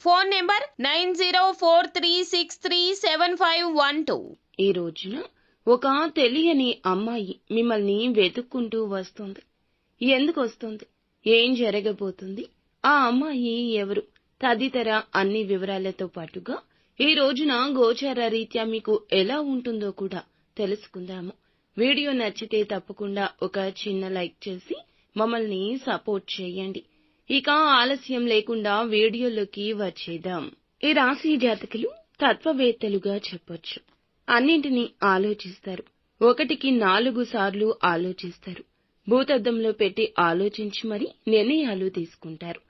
Phone number nine zero four three six three seven five one two. ఈ రోజున ఒక తెలియని అమ్మాయి మిమ్మల్ని వెతుక్కుంటూ వస్తుంది. ఎందుకు వస్తుంది? ఏం జరగబోతుంది? ఆ అమ్మాయి ఎవరు? తదితర అన్ని వివరాలతో పాటుగా ఈ రోజున గోచార రీత్యా మీకు ఎలా ఉంటుందో కూడా తెలుసుకుందాము. వీడియో నచ్చితే తప్పకుండా ఒక చిన్న లైక్ చేసి మమ్మల్ని సపోర్ట్ చేయండి. ఇక ఆలస్యం లేకుండా వీడియోలోకి వచ్చేద్దాం. ఈ రాశి జాతకులు తత్వవేత్తలుగా చెప్పొచ్చు. అన్నింటినీ ఆలోచిస్తారు. ఒకటికి నాలుగు సార్లు ఆలోచిస్తారు. భూతద్దంలో పెట్టి ఆలోచించి మరి నిర్ణయాలు తీసుకుంటారు.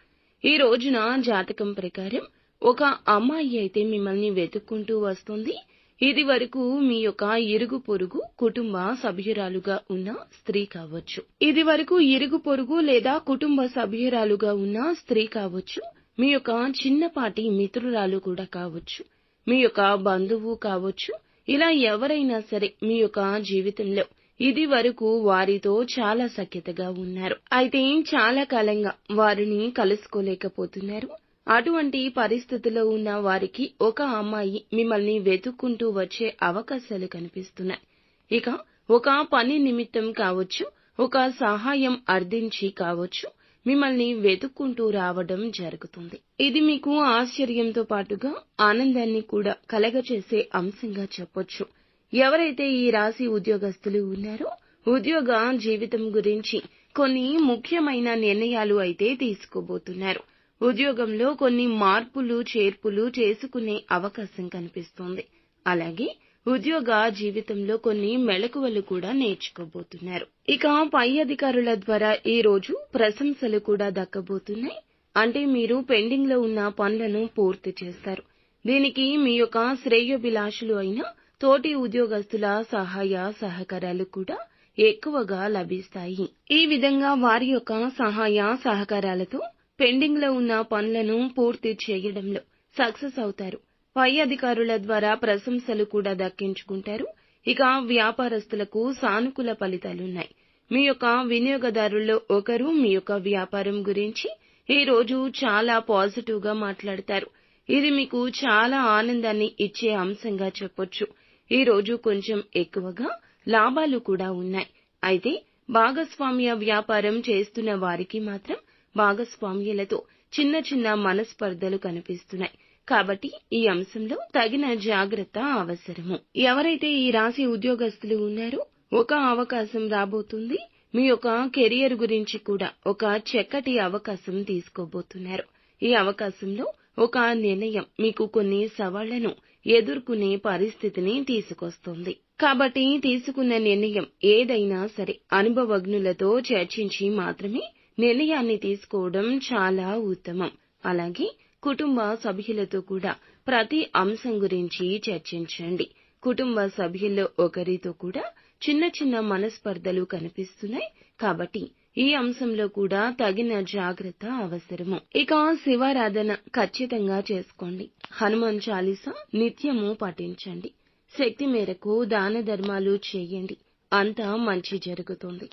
ఈ రోజున జాతకం ప్రకారం ఒక అమ్మాయి అయితే మిమ్మల్ని వెతుక్కుంటూ వస్తుంది. ఇది వరకు మీ యొక్క ఇరుగు పొరుగు కుటుంబ సభ్యురాలుగా ఉన్న స్త్రీ కావచ్చు. ఇది వరకు ఇరుగు పొరుగు లేదా కుటుంబ సభ్యురాలుగా ఉన్న స్త్రీ కావచ్చు. మీ యొక్క చిన్నపాటి మిత్రురాలు కూడా కావచ్చు. మీ యొక్క బంధువు కావచ్చు. ఇలా ఎవరైనా సరే మీ యొక్క జీవితంలో ఇది వరకు వారితో చాలా సఖ్యతగా ఉన్నారు. అయితే చాలా కాలంగా వారిని కలుసుకోలేకపోతున్నారు. అటువంటి పరిస్థితిలో ఉన్న వారికి ఒక అమ్మాయి మిమ్మల్ని వెతుక్కుంటూ వచ్చే అవకాశాలు కనిపిస్తున్నాయి. ఇక ఒక పని నిమిత్తం కావచ్చు ఒక సహాయం అర్థించి కావచ్చు మిమ్మల్ని వెతుక్కుంటూ రావడం జరుగుతుంది. ఇది మీకు ఆశ్చర్యంతో పాటుగా ఆనందాన్ని కూడా కలగచేసే అంశంగా చెప్పొచ్చు. ఎవరైతే ఈ రాశి ఉద్యోగస్తులు ఉన్నారో ఉద్యోగ జీవితం గురించి కొన్ని ముఖ్యమైన నిర్ణయాలు అయితే తీసుకోబోతున్నారు. ఉద్యోగంలో కొన్ని మార్పులు చేర్పులు చేసుకునే అవకాశం కనిపిస్తోంది. అలాగే ఉద్యోగ జీవితంలో కొన్ని మెళకువలు కూడా నేర్చుకోబోతున్నారు. ఇక పై అధికారుల ద్వారా ఈ రోజు ప్రశంసలు కూడా దక్కబోతున్నాయి. అంటే మీరు పెండింగ్లో ఉన్న పనులను పూర్తి చేస్తారు. దీనికి మీ యొక్క శ్రేయోభిలాషులు అయిన తోటి ఉద్యోగస్తుల సహాయ సహకారాలు కూడా ఎక్కువగా లభిస్తాయి. ఈ విధంగా వారి యొక్క సహాయ సహకారాలతో పెండింగ్లో ఉన్న పనులను పూర్తి చేయడంలో సక్సెస్ అవుతారు. పై అధికారుల ద్వారా ప్రశంసలు కూడా దక్కించుకుంటారు. ఇక వ్యాపారస్తులకు సానుకూల ఫలితాలున్నాయి. మీ యొక్క వినియోగదారుల్లో ఒకరు మీ యొక్క వ్యాపారం గురించి ఈ రోజు చాలా పాజిటివ్గా మాట్లాడతారు. ఇది మీకు చాలా ఆనందాన్ని ఇచ్చే అంశంగా చెప్పొచ్చు. ఈ రోజు కొంచెం ఎక్కువగా లాభాలు కూడా ఉన్నాయి. అయితే భాగస్వామ్య వ్యాపారం చేస్తున్న వారికి మాత్రం భాగస్వామ్యులతో చిన్న చిన్న మనస్పర్ధలు కనిపిస్తున్నాయి. కాబట్టి ఈ అంశంలో తగిన జాగ్రత్త అవసరము. ఎవరైతే ఈ రాశి ఉద్యోగస్తులు ఉన్నారో ఒక అవకాశం రాబోతుంది. మీ యొక్క కెరియర్ గురించి కూడా ఒక చక్కటి అవకాశం తీసుకోబోతున్నారు. ఈ అవకాశంలో ఒక నిర్ణయం మీకు కొన్ని సవాళ్ళను ఎదుర్కొనే పరిస్థితిని తీసుకొస్తుంది. కాబట్టి తీసుకున్న నిర్ణయం ఏదైనా సరే అనుభవజ్ఞులతో చర్చించి మాత్రమే నిర్ణయాన్ని తీసుకోవడం చాలా ఉత్తమం. అలాగే కుటుంబ సభ్యులతో కూడా ప్రతి అంశం గురించి చర్చించండి. కుటుంబ సభ్యుల్లో ఒకరితో కూడా చిన్న చిన్న మనస్పర్ధలు కనిపిస్తున్నాయి కాబట్టి ఈ అంశంలో కూడా తగిన జాగ్రత్త అవసరము. ఇక శివారాధన ఖచ్చితంగా చేసుకోండి. హనుమాన్ చాలీసా నిత్యము పఠించండి. శక్తి మేరకు దాన ధర్మాలు చేయండి. అంతా మంచి జరుగుతుంది.